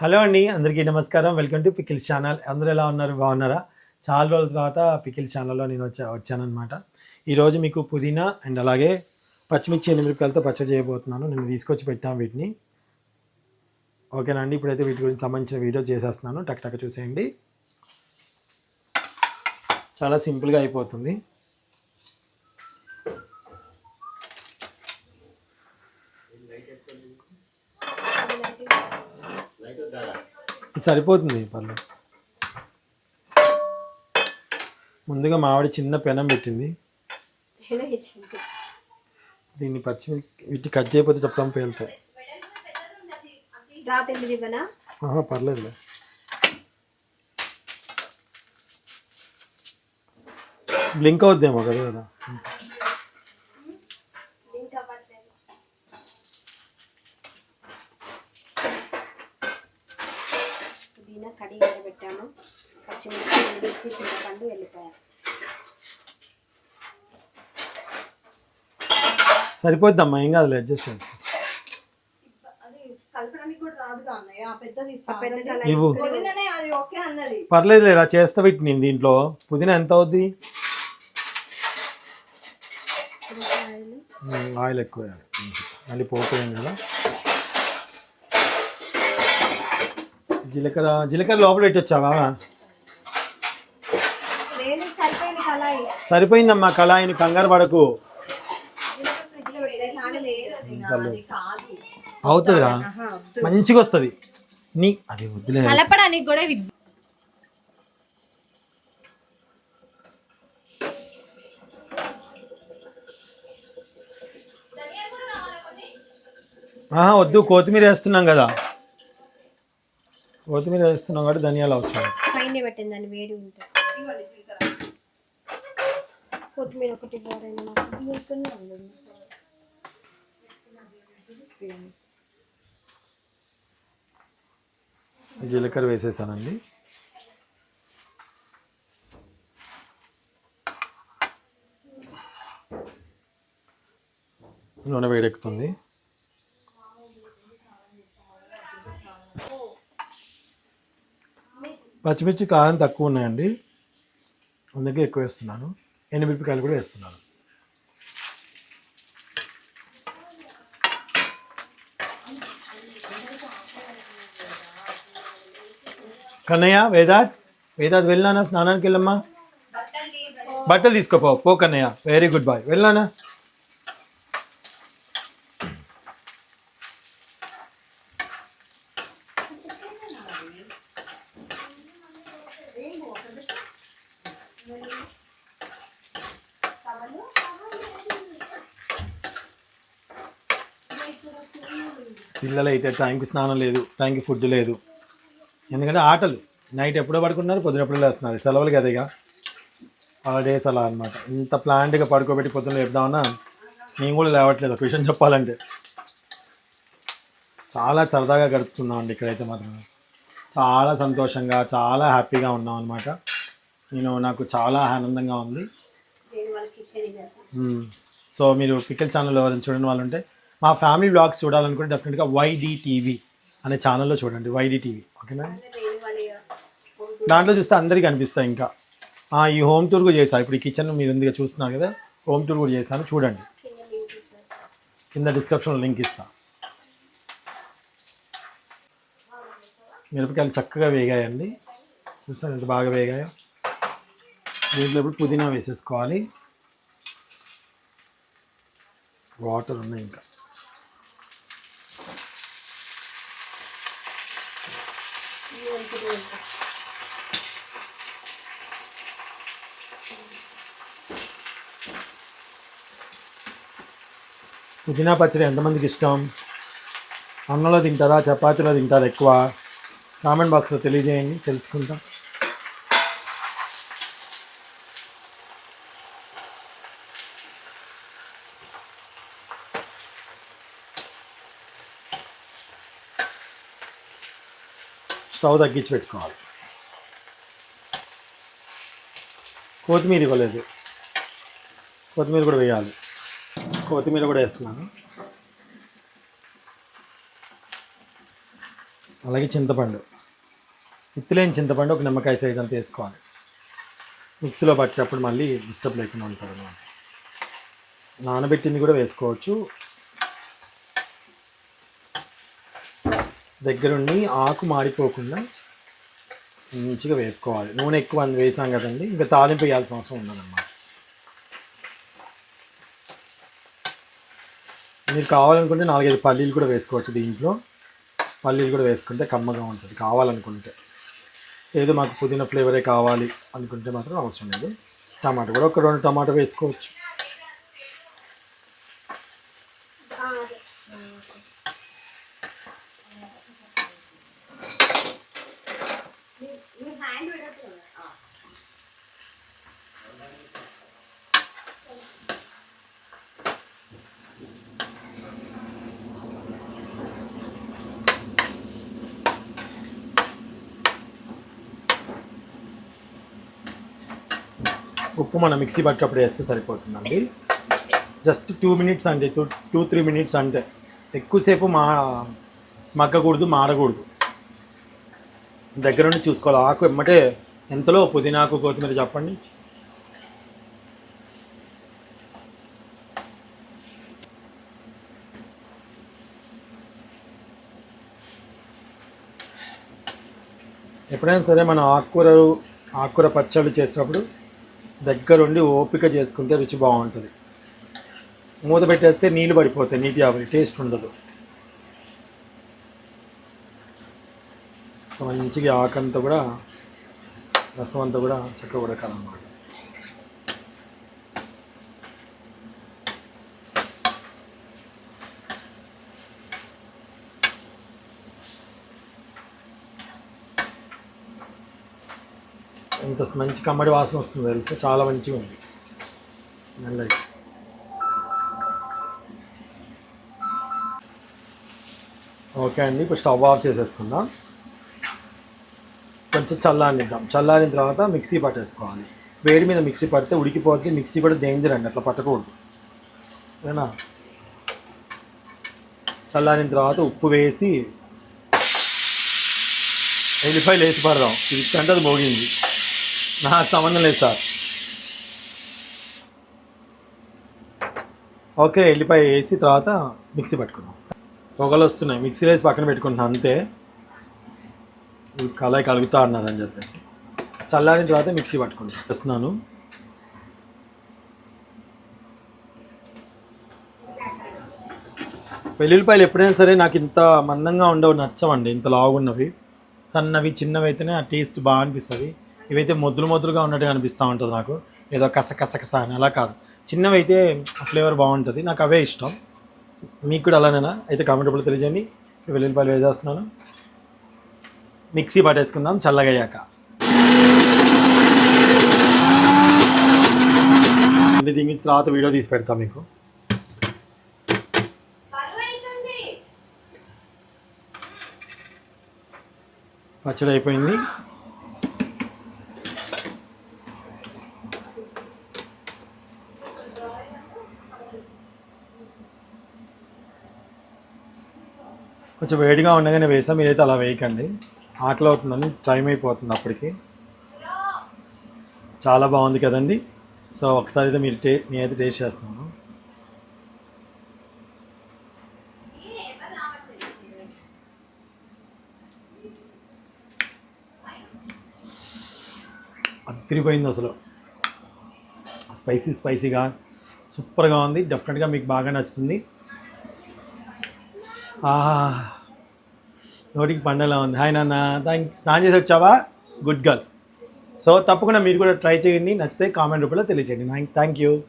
Hello అండి అందరికీ నమస్కారం. Welcome to pickles channel. అందరూ ఎలా ఉన్నారు? బాగున్నారా? చాలా రోజుల తర్వాత పికిల్స్ ఛానల్లో నేను వచ్చా వచ్చానమాట ఈరోజు మీకు పుదీనా అండ్ అలాగే పచ్చిమిర్చి ఎనిమిరికాయలతో పచ్చడి చేయబోతున్నాను. నేను తీసుకొచ్చి పెట్టాను వీటిని. ఓకేనా అండి ఇప్పుడైతే వీటి గురించి సంబంధించిన వీడియో చేసేస్తున్నాను. టక్ టక్ చూసేయండి. చాలా సింపుల్గా అయిపోతుంది. ఇది సరిపోతుంది పర్లేదు ముందుగా మామిడి చిన్న పెనం పెట్టింది. దీన్ని పచ్చి వీటి కట్ చేయకపోతే చెప్పడం పేలుతాయి. ఆహా పర్లేదులే. బ్లింక్ అవుద్దేమో కదా కదా ఇంకా పట్టలేదు పుదీనా కడిగి పెట్టాము పచ్చిమిర్చి ఎండిచ్చి చింతపండు వెళ్ళిపోయారు సరిపోద్దమ్మా ఏం కాదులే అడ్జస్ట్ చేయండి అది కలపడానికి కూడా రాదుగా అన్నయ్య ఆ పెద్దది ఆ పెద్ద కళాయి ఇవ్వు. పుదీనానే అది ఓకే అన్నది. పర్లేదు ఇలా చేస్తా వీటి నేను దీంట్లో. పుదీనా ఎంత అవుద్ది? ఆయిల్ ఎక్కువ. మళ్ళీ పోతాం కదా. జీలకర్ర జీలకర్ర లోపల పెట్టొచ్చావా సరిపోయిందమ్మా కళాయిని కంగారు పడకు ఫ్రిడ్జ్లో పెట్టాను నానలేదు అది కాదు అవుతుందిరా. మంచిగా వస్తుంది నీ అది వద్దులే. కలపడానికి కూడా వద్దు. కొత్తిమీర వేస్తున్నాం కదా. కొత్తిమీర వేస్తున్నాం కాబట్టి ధనియాలు అవసరం. పైన పెట్టింది దాన్ని వేడి ఉంటే. కొత్తిమీర ఒకటి పోరైన జీలకర్ర వేసేసానండి. నూనె వేడెక్కుతుంది. పచ్చిమిర్చి కారం తక్కువ ఉన్నాయండి. అందుకే ఎక్కువ వేస్తున్నాను. ఎండుమిరపకాయలు కూడా వేస్తున్నాను. కన్నయ్య వేదాత్ వేదాత్ వెళ్ళానా స్నానానికి వెళ్ళమ్మా. బట్టలు తీసుకోపో పో కన్నయ్య. వెరీ గుడ్ బాయ్ వెళ్ళానా పిల్లలు అయితే టైంకి స్నానం లేదు. టైంకి ఫుడ్ లేదు. ఎందుకంటే ఆటలు. నైట్ ఎప్పుడో పడుకున్నారు పొద్దున ఎప్పుడో లేస్తున్నారు. సెలవులు కదా ఇక. హాలిడేస్ అలా అనమాట ఇంత ప్లాంట్గా పడుకోబెట్టి పొద్దున లేపుదామన్నా నేను కూడా లేవట్లేదు. ఒక విషయం చెప్పాలంటే. చాలా సరదాగా గడుపుతున్నాం అండి ఇక్కడైతే మాత్రం. చాలా సంతోషంగా చాలా హ్యాపీగా ఉన్నాం అనమాట నేను నాకు చాలా ఆనందంగా ఉంది. సో మీరు పికిల్ ఛానల్ ఎవరైనా చూడని వాళ్ళు ఉంటే మా ఫ్యామిలీ బ్లాగ్స్ చూడాలనుకుంటే డెఫినెట్గా వైడి టీవీ అనే ఛానల్లో చూడండి వైడి టీవీ ఓకేనా? దాంట్లో చూస్తే అందరికీ కనిపిస్తాయి ఇంకా. ఈ హోమ్ టూర్ కూడా చేశాను ఇప్పుడు ఈ కిచెన్ మీరు ఎందుకు చూస్తున్నారు కదా హోమ్ టూర్ కూడా చేశాను. చూడండి. కింద ఇస్తాను. డిస్క్రిప్షన్లో లింక్ ఇస్తా. మిరపకాయలు చక్కగా వేగాయండి. చూస్తాను ఎంత బాగా వేగాయో? దీంట్లో ఇప్పుడు పుదీనా వేసేసుకోవాలి. వాటర్ ఉన్నాయి ఇంకా ఈ వంతు కూడా. పుదీనా పచ్చడి ఎంతమందికి ఇష్టం? అన్నంలో తింటారా? చపాతీలో తింటారా ఎక్కువ? కామెంట్ బాక్స్లో తెలియజేయండి తెలుసుకుంటాం. స్టవ్ తగ్గించి పెట్టుకోవాలి. కొత్తిమీర ఇవ్వలేదు. కొత్తిమీర కూడా వేయాలి. కొత్తిమీర కూడా వేస్తున్నాను. అలాగే చింతపండు. ఇత్తులేని చింతపండు ఒక నిమ్మకాయ సైజ్ అంత వేసుకోవాలి. మిక్సీలో పట్టేటప్పుడు మళ్ళీ డిస్టర్బ్ లేకుండా ఉంటుంది నానబెట్టింది కూడా వేసుకోవచ్చు. దగ్గరుండి ఆకు మాడిపోకుండా మంచిగా వేపుకోవాలి. నూనె ఎక్కువ వేసాం కదండి ఇంకా తాలింపు వేయాల్సిన అవసరం ఉండదన్నమాట. మీరు కావాలనుకుంటే నాలుగైదు పల్లీలు కూడా వేసుకోవచ్చు దీంట్లో. పల్లీలు కూడా వేసుకుంటే కమ్మగా ఉంటుంది కావాలనుకుంటే. ఏదో మాకు పుదీనా ఫ్లేవరే కావాలి అనుకుంటే మాత్రం అవసరం లేదు. టమాటా కూడా ఒక రెండు టమాటా వేసుకోవచ్చు. ఉప్పు మనం మిక్సీ పట్టేటప్పుడు వేస్తే సరిపోతుందండి. జస్ట్ టూ మినిట్స్ అంటే టూ టూ త్రీ మినిట్స్ అంటే ఎక్కువసేపు మా మగ్గకూడదు మాడకూడదు. దగ్గర నుండి చూసుకోవాలి. ఆకు ఎమ్మటే ఎంతలో పుదీనాకు కొత్తిమీర చెప్పండి. ఎప్పుడైనా సరే మన ఆకుకూరలు ఆకుకూర పచ్చళ్ళు చేసినప్పుడు దగ్గరుండి ఓపిక చేసుకుంటే రుచి బాగుంటుంది. మూత పెట్టేస్తే నీళ్ళు పడిపోతాయి నీటి ఆవిరి టేస్ట్ ఉండదు. సో మంచిగా ఆకంతా కూడా రసం అంతా కూడా చక్కగా ఉడకాలన్నమాట. ఇంత మంచి కమ్మడి వాసన వస్తుంది తెలుసా? చాలా మంచిగా ఉంది. స్మెల్ అయితే. ఓకే అండి ఇప్పుడు స్టవ్ ఆఫ్ చేసేసుకుందాం. కొంచెం చల్లారిద్దాం చల్లారిన తర్వాత మిక్సీ పట్టేసుకోవాలి. వేడి మీద మిక్సీ పడితే ఉడికిపోతే మిక్సీ కూడా డేంజర్ అండి అట్లా పట్టకూడదు. ఓకేనా చల్లారిన తర్వాత ఉప్పు వేసి ఎల్లిపాయలు వేసి పడదాం. ఇది కంటది మోగింది? నాకు సంబంధం లేదు సార్. ఓకే ఎల్లిపాయ వేసి తర్వాత మిక్సీ పట్టుకున్నాం పొగలు వస్తున్నాయి మిక్సీలో వేసి పక్కన పెట్టుకుంటున్నాను అంతే. కళాయి కలుగుతా అన్నారని చెప్పేసి. చల్లారిన తర్వాత మిక్సీ పట్టుకుంటాను వస్తున్నాను వెల్లుల్లిపాయలు ఎప్పుడైనా సరే నాకు ఇంత మందంగా ఉండవు నచ్చవండి. ఇంత లావున్నవి సన్నవి చిన్నవి అయితేనే ఆ టేస్ట్ బాగా అనిపిస్తుంది. ఇవైతే మొద్దులు మొద్దులుగా ఉన్నట్టుగా అనిపిస్తూ ఉంటుంది నాకు. ఏదో కస కస కస అని అలా కాదు. చిన్నవి అయితే ఫ్లేవర్ బాగుంటుంది. నాకు అవే ఇష్టం. మీకు కూడా అలానేనా? అయితే కామెంటబుల్ తెలియజేయండి. వెల్లుల్లిపాయలు వేసేస్తున్నాను. మిక్సీ పట్టేసుకుందాం. చల్లగా అయ్యాక. అంటే దీని తర్వాత వీడియో తీసి పెడతాం మీకు. పచ్చడి అయిపోయింది. కొంచెం వేడిగా ఉండగానే వేసాం మీరైతే అలా వేయకండి. ఆకలి అవుతుందని టైం అయిపోతుంది అప్పటికి. చాలా బాగుంది కదండి. సో ఒకసారి అయితే మీరు టే నేనైతే టేస్ట్ చేస్తున్నాను. అదిరిపోయింది అసలు. స్పైసీ స్పైసీగా సూపర్గా ఉంది. డెఫినెట్గా మీకు బాగా నచ్చుతుంది. ఆహా. నోటికి పండలా ఉంది. హాయ్ నాన్న. థ్యాంక్ స్నానం చేసి వచ్చావా? Good girl. సో తప్పకుండా మీరు కూడా ట్రై చేయండి. నచ్చితే కామెంట్ రూపంలో తెలియచేయండి. Thank you.